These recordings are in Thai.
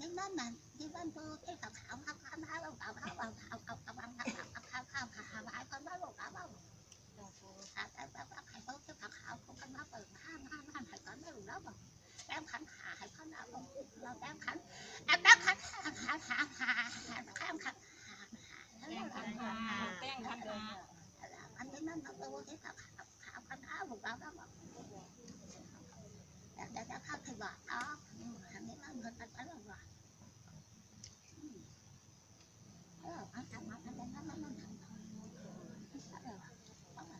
นี้นั่นน่ะที่บ้านปูที่ขาวขาวขาวขาวขาวขาวขาวขาวขาวขาวขาวขาวขาวขาวขาวขาวขาวขาวคนบ้านลูกขาวบ้านขาวแต่แบบว่าใครเขาที่ขาวขาวเขากันมาเปิดห้ามห้ามห้ามใครก็ไม่รู้แล้วบอกแต้มขันขาให้เขาหน้าบอกเราแต้มขันแต้มขันขาขาขาขาแต้มขันขาแล้วเราแป้งคันเลยอันนี้นั่นเราตัวที่ขาวขาวขาวขาวขาวลูกเราแล้วบอกแต่แต่จะเข้าที่บอกเนาะอันนี้นั่นก็จะไปแล้วบอก เออเอาทำมาทำมาทำมาทำมาทำมาเออเอามา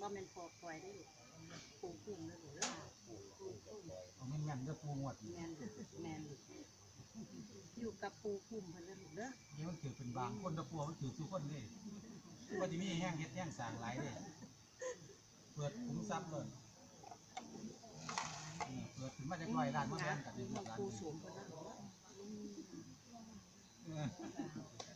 ว่ามันพ อคอยได้ลูกปูกุ้งได้ลูกเด้อเอาแม่นแม่นๆเด้อปูงวดแมนลูกแมนลูกอยู่กับปูกุ้งเพิ่นเด้อลูกเด้อเดี๋ยวมันถือเป็นบางคนเด้อปูมันถือทุกคนเด้ว่าจะมีแห้งเฮ็ดแห้งสร้างหลายเด้เปิดขุมทรัพย์เลยเออเปิดถึงมาจากร้อยล้านมาแบ่งกันในลูกหลานปูสูงเพิ่นเด้อลูกเด้อ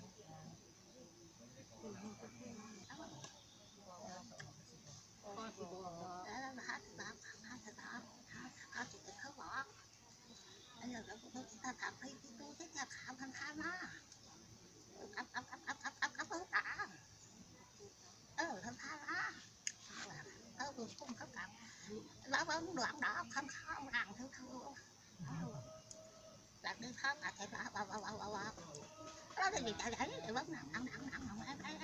khóc à thì bảo bảo bảo bảo bảo bảo đó thì chợ đẩy thì bấm nặng nặng nặng nặng nặng ấy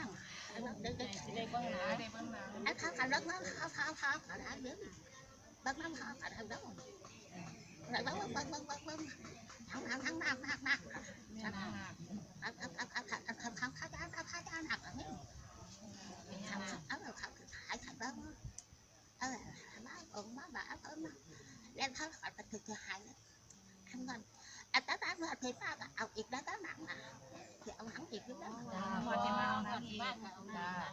ấy nặng đây đây bấm nặng đây bấm nặng ấy khóc anh bấm nó khóc khóc khóc ở đó biết bấm nó khóc ở đó đó rồi bấm bấm bấm bấm bấm bấm nặng nặng nặng nặng nặng nặng đem thoát khỏi vật thực thứ hai má vừa thì ba cả ông ít đó cả nặng mà. Thì ông hẳn ít đó mà thì ba ông thì ba dạ.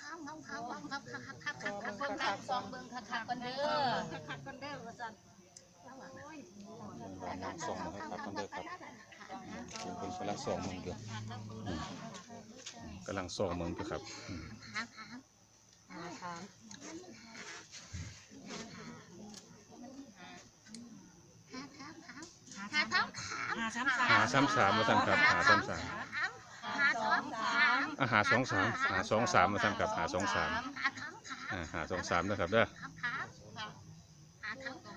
เฮาเฮาเฮาเฮาเฮาคักคักคักคักคักเบิ่งคักซองเบิ่งคักคักกันเด้อคักคักกันเด้อว่าซั่นส่งให้ครับกันเด้อครับเป็นกำลังส่งมึงอยู่กำลังส่งมึงอยู่ครับหาซ้ำสามหาซ้ำสามมาสั่นครับหาซ้ำสาม อาหาสองสามหาสองสามมาสั่นครับหาสองสามหาท้องขามอ่าหาสองสามนะครับเด้อขามขามหาท้องขา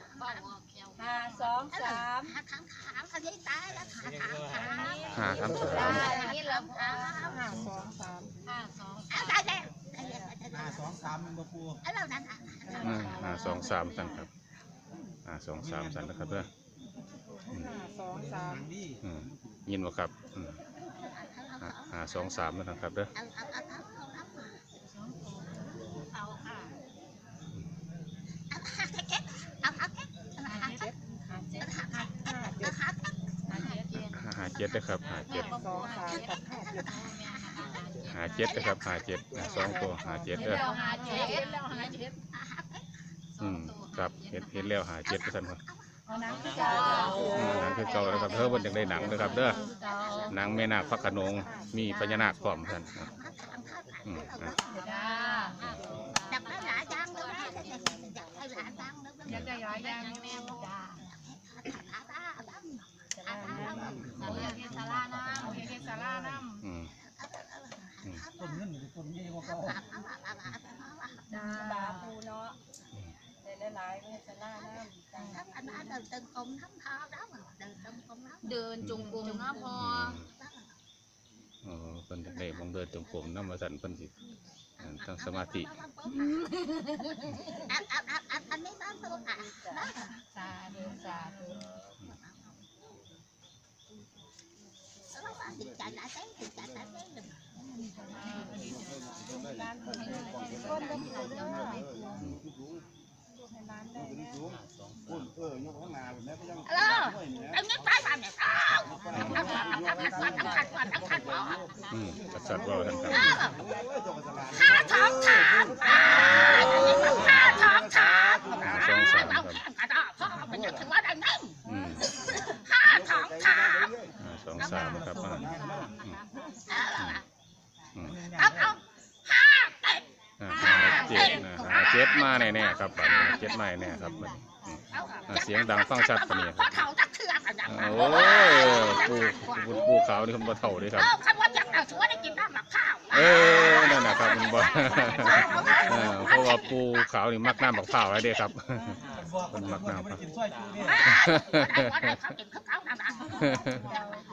มหาสองสามหาท้องขามอันนี้ตายแล้วหาท้องขามหาซ้ำสามอันนี้เราขามหาสองสามห้าสองเอาได้แล้วได้แล้วได้แล้ห้าวสองสามมันบ่ปูเอาแล้วนั่นน่ะอ่าหาสองสามสั่นครับหาสองสามสั่นนะครับเด้อห้าสองสามดีอืมยินบ่ครับอืม สองสามนะครับเด้อหาเจ็ดนะครับหาเจ็ดหาเจ็ดนะครับหาเจ็ดสองตัวหาเจ็ดเด้ออืมครับเห็นเห็นแล้วหาเจ็ดก็สั่นว่า เอาน้ำคือเก่าหนังคือเก่าแล้วครับเธอเพิ่นอยากได้หนังนะครับเด้อหนังแม่นาคพระขนงมีพญานาคพร้อมท่านครับอืมอะจับได้หลายจังเลยนะจับได้หลายจังเลยอยากได้หลายอย่างแม่จ้าอาบ้าบ้าสาราน้ำสาราเทศสาราน้ำเทศสาราน้ำอืมต้นเงินอยู่ต้นใหญ่กว่าเก่าจ้าตาปูเนาะ anh anh đừng từng cùng thấm thơ đó mà đừng từng cùng. đó เดินจงกรมเนาะพอเออเพิ่นอยากได้หมองเดินจงกรมนําว่าซั่นเพิ่นสิอันทั้งสมาธิ anh anh anh anh anh mới bán tôi à สาธุสาธุ nó bán thịt chạch đã thấy thịt chạch đã thấy được ให้ อืมจัดจัดว่าท่านครับข้าท้องถามข้าท้องถามสองสามครับอืมข้าท้องถามอ่าสองสามครับอ่าอืมอืมเอาเอาห้าเต็มอ่าห้าเจ็ดนะห้าเจ็ดมาแน่ๆครับบัดนี้เจ็ดมาแน่ๆครับบัดนี้อืม อ่าเสียงดังฟังชัดปะเนี่ย พ่อเฒ่าจักเทือกอะจังโอ้ยปูปูปูขาวนี่คนบ่เท่าเด้ครับ เออคำว่า เออนั่นนะครับมันบ่เออเพราะว่าปูขาวนี่มักน้ำบักเผาวไว้เด้ครับ มันมักน้ำครับกินซอยจูนี่ ở đây có chim khất áo nè nè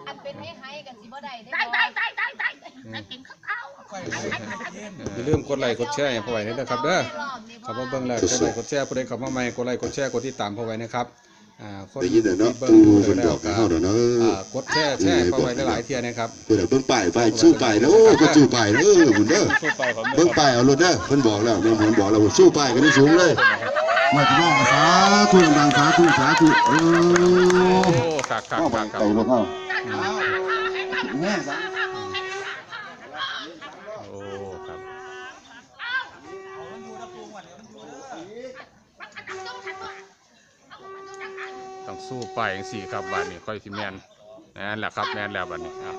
อันเป็นให้ให้กันสิบ่ได้ đây ได้ đây đây đây đây đây chim khất áo อย่าลืมกดไลค์กดแชร์ให้พ่อไว้ด้วยนะครับเด้อ เข้ามาเบิ่งแล้วกดไลค์กดแชร์ผู้ใดเข้ามาใหม่กดไลค์กดแชร์กดติดตามพ่อไว้นะครับอ่าคน ได้ยินเด้อเนาะที่เบิ่งปูดูเพิ่นแล้บวอกให้ก็เฮาเด้อเนาะอ่ากดแชร์แชร์พ่อไว้หลายๆเที่ยนะครับเพิ่นน่ะเบิ่งป้ายป้ายสู้ป้ายเด้อโอ้เพิ่นสู้ป้ายเด้อคุณเด้อสู้ไปผมเบิ่งป้ายเอารถเด้อเพิ่นบอกแล้วแม่หมอนบอกแล้วว่าสู้ป้ายกันสูงเลยว่าจะว่าสาธุดังสาธุสาธุเอโอ้อคักคักก็คับักงครัไก่บรถเฮาแน่ซะ โอ้ครับ เอามันอยู่นะปูหมดเดี๋ยวมันอยู่เด้อ ต้อง สู้ไปจังสี่ครับบัดนี้ค่อยสิแม่นนั่นแหละครับแม่นแล้วบัดนี้อะ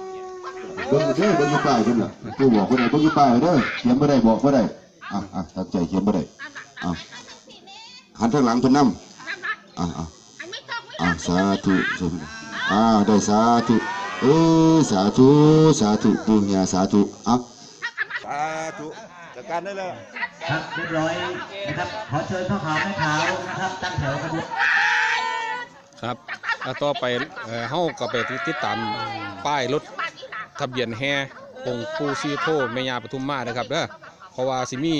เบิ่งเด้อเบิ่งอยู่ป้ายเพิ่นน่ะปูบอกบ่ได้เบิ่งอยู่ป้ายเด้อเขียนบ่ได้บอกบ่ได้อะอะตั้งใจเขียนบ่ได้อะหันทางหลังเพิ่นนำอะอะอ่าสาธุสาธุอ่าได้สาธุเออสาธุสาธุปู่ย่าสาธุอะสาธุจัดการได้เลยครับเรียบร้อยนะครับขอเชิญพ่อขาวแม่ขาวนะครับตั้งแถวกระบวน ครับแล้วต่อไปเอ่อเฮาก็ไปติดตามป้ายรถทะเบียนแห่องค์ปูซีโทแม่ย่าปทุมมาเด้อครับเด้อเพราะว่าสิมี่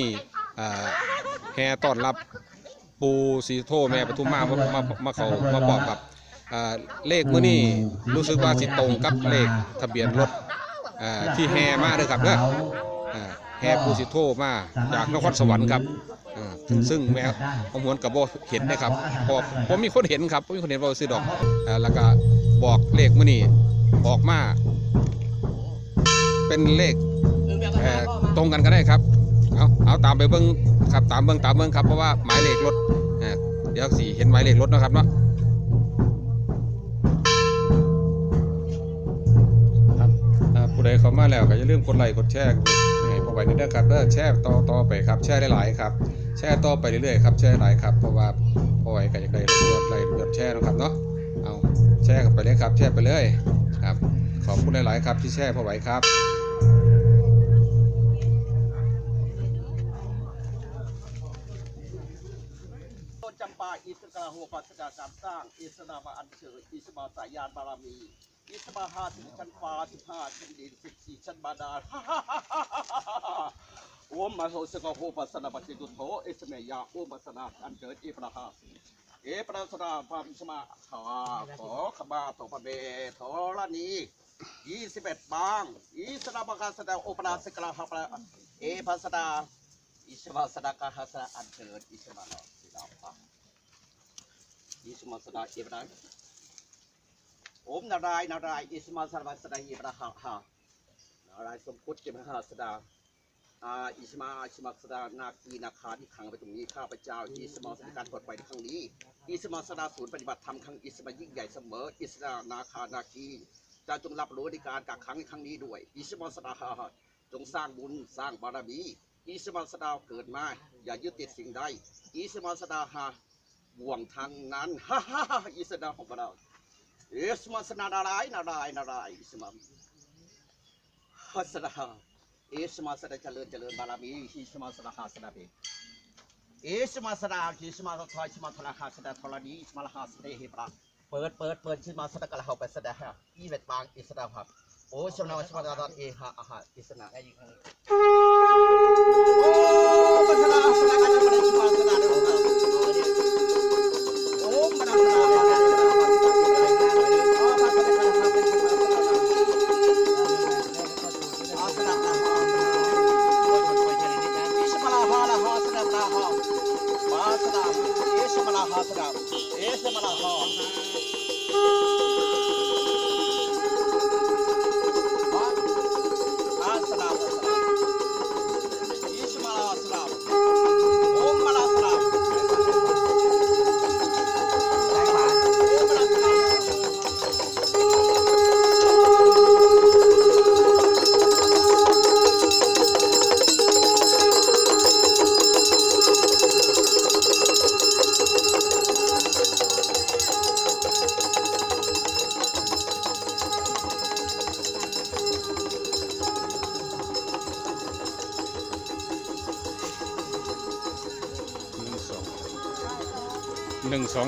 แห่ต้อนรับปูซีโทแม่ปทุมมามามามาเขามาบอกกับเลขเมื้อนี้รู้สึกว่าสิตรงกับเลขทะเบียนรถที่แห่มาเด้อครับเด้ออ่าแห่ปูสิโทมาจากนครสวรรค์ครับ อ่าซึ่งแม่ผมหวนกับโบเห็นนะครับเพอผมมีคนเห็นครับผมมีคนเห็นว่าซื้อดอกอ่าแล้วก็บอกเลขมื่อนี้ออกมา เป็นเลขเอ่อตรงกันก็ได้ครับ เอาเอาตามไปเบิ้งครับตามเบิ้งตามเบิ้งครับเพราะว่าหมายเลขรถอ่าเดี๋ยวสี่เห็นหมายเลขรถเนาะครับเนาะครับอ่าผู้ใดเข้ามาแล้วก็อย่าลืมกดไลค์กดแชร์ให้พอไว้ในเด้อครับเด้อแชร์ต่อต่อไปครับ แชร์หลายๆครับ แชร์ต่อไปเรื่อยๆครับแชร์หลายครับเพราะว่าพอไว้ก็อยากได้รวดไล่รวดแชร์นะครับเนาะเอาแชร์กันไปเลยครับ แชร์ไปเลยครับขอบคุณหลายๆครับที่แชร์พอไว้ครับต้นจำปาอิสกาหัวปัสกาการสร้างอิสนามาอันเชิญอิสมาสายยานบารมีอิสมาหาถึงชั้นฟ้าสิบห้าชั้นดินสิบสี่ชั้นบาดาล โอ ओम महोत्सव हो बसना बसी दुध हो इसमें या ओम บอันเกิดอิปราห์เอปรัส पाम समा มาขอขมาต่อพระเบธรณียี่สิบเอ็ดบางอิสนาบกาสนาโอปราสกลาหะปราเอภาสนาอิสมาสนากาหาสนาอันเกิดอิสมาสิลาปังอิสมาสนาเอบรานโอมนารายนารายอิสมาสนาสนาเอบราหะนารายสมพุทธเจมหาสนา อาอิสมาอิสมาสดานาคีนาคาที่ขังไปตรงนี้ข้าพเจ้าอิสมาสดาการปลดปล่อยในครั้งนี้อิสมาสดาศูนย์ปฏิบัติธรรมครั้งอิสมายิ่งใหญ่เสมอ อิสานาคานาคีจะจงรับรู้ในการกักขังในครั้งนี้ด้วย อิสมาสดาจงสร้างบุญสร้างบารมีอิสมาสดาเกิดมาอย่ายึดติดสิ่งใดอิสมาสดาหาบ่วงทางนั้นฮ่าฮ่าฮ่าอิสดาของเราอิสมาสนาดารายนารายนารายอิสมาสดา เอสมาสระเจริญเจริญบาลามีฮิสมาสระหาสระเปเอสมาสระฮิสมาสระทอยสมาทระหาสระทรณีมาหาสระเฮปราเปิดเปิดเปิดชิมาสระกะละหาไปสระฮะอีเวตบางอิสระหับโอ้ชมนาวชมาตอนเอฮะอาหาอิสระโอ้ปัญญาสระกั อิสมาล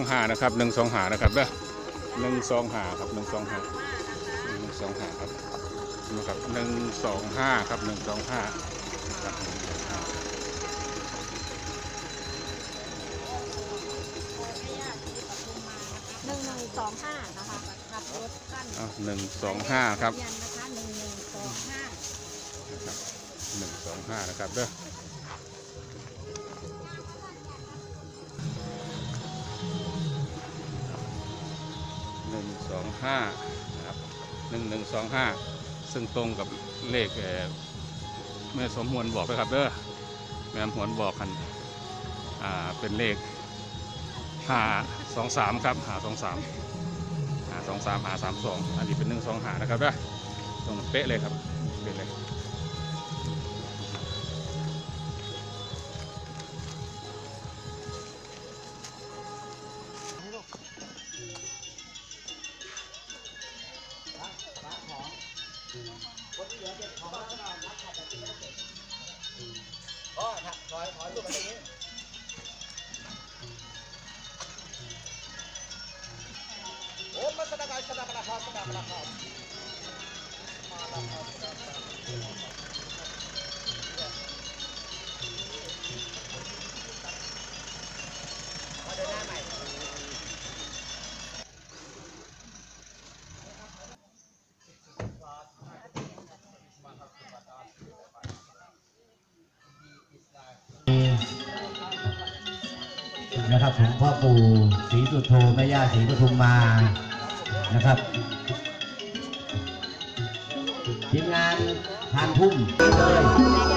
ห้านะครับหนึ่งสองหานะครับเด้อหนึ่งสองหาครับหนึ่งสองหาหนึ่งสองหาครับนะครับหนึ่งสองห้าครับหนึ่งสองห้าครับหนึ่งหนึ่งสองห้านะคะขับรถกั้นหนึ่งสองห้าครับยันนะคะหนึ่งหนึ่งสองห้าหนึ่งสองห้านะครับเด้อ หนึ่งสองห้านะครับหนึ่งหนึ่งสองห้าซึ่งตรงกับเลขเมื่อแม่สมหวนบอกนะครับเด้อแม่สมหวนบอกกันอ่าเป็นเลขหาสองสามครับหาสองสามหาสองสามหาสามสองอันนี้เป็นหนึ่งสองห้านะครับเด้อตรงเป๊ะเลยครับ อ๋อถอยถ นะครับผมพ่อปู่ศรีสุโธแม่ย่าศรีปทุมมานะครับทีมงานทานพุ่มเลย